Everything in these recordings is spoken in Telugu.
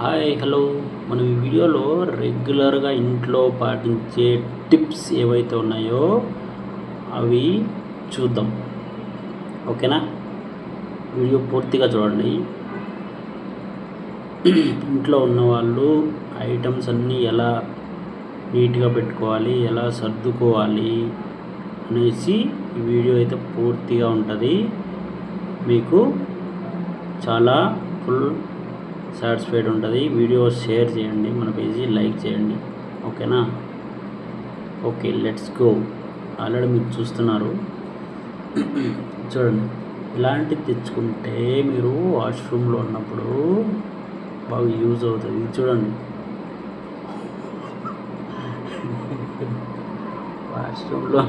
Hi hello. మనం ఈ వీడియోలో రెగ్యులర్గా ఇంట్లో పాటించే టిప్స్ ఏవైతే ఉన్నాయో అవి చూద్దాం. ఓకేనా? వీడియో పూర్తిగా చూడండి. ఇంట్లో ఉన్నవాళ్ళు ఐటమ్స్ అన్నీ ఎలా నీట్గా పెట్టుకోవాలి ఎలా సర్దుకోవాలి అనేసి ఈ వీడియో అయితే పూర్తిగా ఉంటుంది. మీకు చాలా ఫుల్ సాటిస్ఫైడ్ ఉంటుంది. వీడియో షేర్ చేయండి. మన పేజీ లైక్ చేయండి. ఓకేనా? Okay let's go. ఆల్రెడీ మీరు చూస్తున్నారు. చూడండి. ఇలాంటివి తెచ్చుకుంటే మీరు వాష్రూమ్లో ఉన్నప్పుడు బాగా యూజ్ అవుతుంది. ఇది చూడండి. వాష్రూమ్లో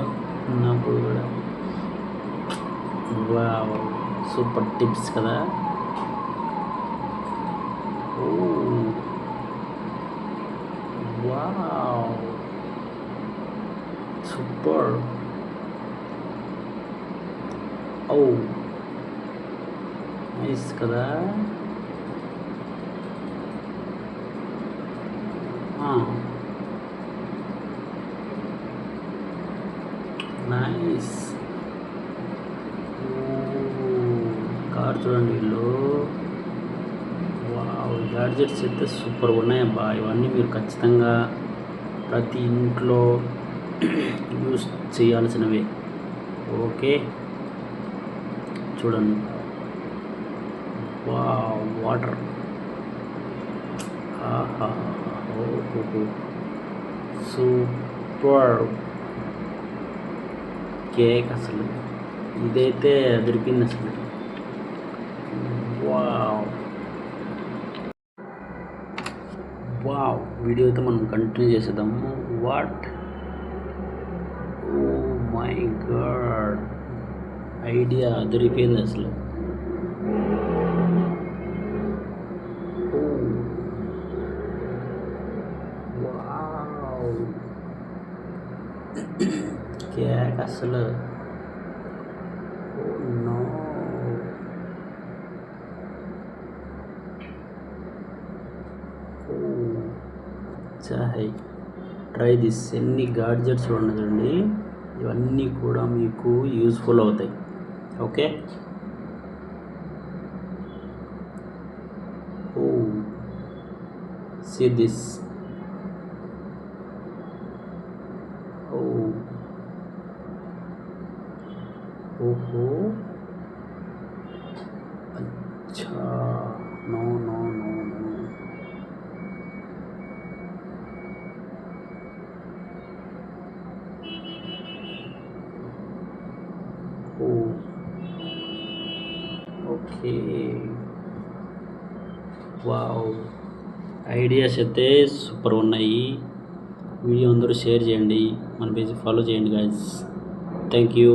ఉన్నప్పుడు కూడా. వావ్ సూపర్ టిప్స్ కదా oh wow super oh nice కదా నైస్ కార్ చూడండి వీళ్ళు గ్యాడ్జెట్స్ అయితే సూపర్ ఉన్నాయబ్బా. ఇవన్నీ మీరు ఖచ్చితంగా ప్రతి ఇంట్లో యూస్ చేయాల్సినవే. ఓకే. చూడండి. వా వాటర్. ఓహో సూపర్. కేక్ అసలు. ఇదైతే దొరికింది అసలు. వావ్. వావ్ వీడియో అయితే మనం కంటిన్యూ చేసేద్దాము what? Oh my god. Idea అదిరిపోయింది అసలు. వావ్. కేక్ అసలు. Oh no hi. Try this ఎన్ని గాడ్జెట్స్ ఉండదండి ఇవన్నీ కూడా మీకు యూస్ఫుల్ అవుతాయి. Okay oh see this oh ఓహో అచ్చా no no no no oh okay wow ideas అయితే సూపర్ ఉన్నాయి. వీడియో అందరూ షేర్ చేయండి. మన పేజ్ ఫాలో చేయండి గాయస్ థ్యాంక్ యూ